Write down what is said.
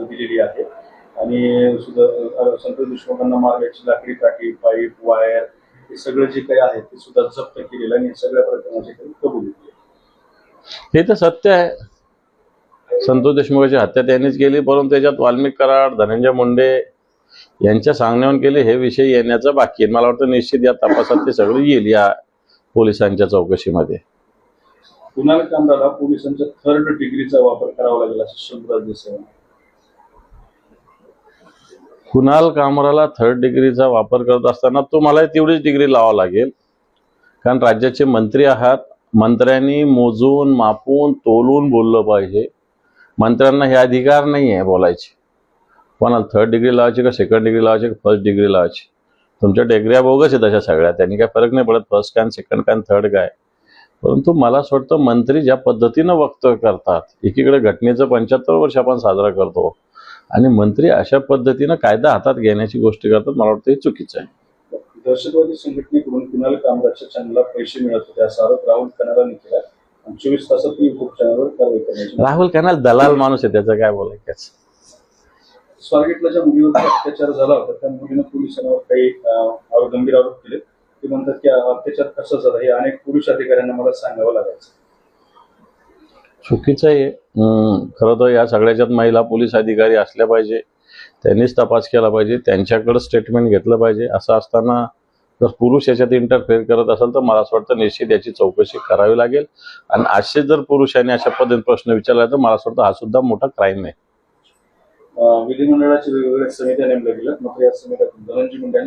दिलेली आहे. आणि सुद्धा संतोष देशमुखांना मारण्याची लाकडी काठी पाईप वायर हे सगळं जे काही आहे ते सुद्धा जप्त केलेलं आणि सगळ्या प्रकरणाची कबुली हे तर सत्य आहे. संतोष देशमुखाची हत्या त्यांनीच केली परंतु त्याच्यात वाल्मिक कराड धनंजय मुंडे यांच्या सांगण्यावरून केली हे विषय येण्याचं बाकी आहे. मला वाटतं निश्चित या तपासात ते सगळं येईल या पोलिसांच्या चौकशीमध्ये. कुणाल कामराला पोलिसांच्या थर्ड डिग्रीचा वापर करावा लागेल असं शंभराज देसाई. कुणाल कामराला थर्ड डिग्रीचा वापर करत असताना तुम्हाला तेवढीच डिग्री लावा लागेल. कारण राज्याचे मंत्री आहात. मंत्र्यांनी मोजून मापून तोलून बोललं पाहिजे. मंत्र्यांना हे अधिकार नाही आहे बोलायचे. कोणाला थर्ड डिग्री लावायची का सेकंड डिग्री लावायची का फर्स्ट डिग्री लावायची? तुमच्या डिग्र्या बोगस आहेत अशा सगळ्या. त्यांनी काय फरक नाही पडत. फर्स्ट काय सेकंड काय थर्ड काय परंतु मला असं वाटतं मंत्री ज्या पद्धतीनं वक्तव्य करतात एकीकडे घटनेचं पंच्याहत्तर वर्ष आपण साजरा करतो आणि मंत्री अशा पद्धतीनं कायदा हातात घेण्याची गोष्टी करतात मला वाटतं हे चुकीचं आहे. दहशतवादी संघटनेकडून कुणाल कामराच्या चॅनलला पैसे मिळत होते असा आरोप राहुल कनारांनी केला आणि चोवीस तासात युट्यूब चॅनलवर कारवाई करण्याची राहुल कनाल दलाल माणूस आहे त्याचं काय बोलायचं? स्वारगेटला ज्या मुलीवर अत्याचार झाला होता त्या मुलीनं पोलिसांवर काही गंभीर आरोप केले. ते म्हणतात की अत्याचार कसा झाला? हे अनेक पुरुष अधिकाऱ्यांना मला सांगावं लागायचं. चुकीचं आहे. खरं तर या सगळ्याच्यात महिला पोलीस अधिकारी असल्या पाहिजे. त्यांनीच तपास केला पाहिजे. त्यांच्याकडे स्टेटमेंट घेतलं पाहिजे. असं असताना जर पुरुष याच्यात इंटरफेअर करत असेल तर मला असं वाटतं निश्चित याची चौकशी करावी लागेल. आणि असे जर पुरुषांनी अशा पद्धतीने प्रश्न विचारला तर मला असं वाटतं हा सुद्धा मोठा क्राईम आहे विधिमंडळाची वेगवेगळ्या समित्या नेमल्या गेल्या मात्र या समित्यातून धनंजय मुंडे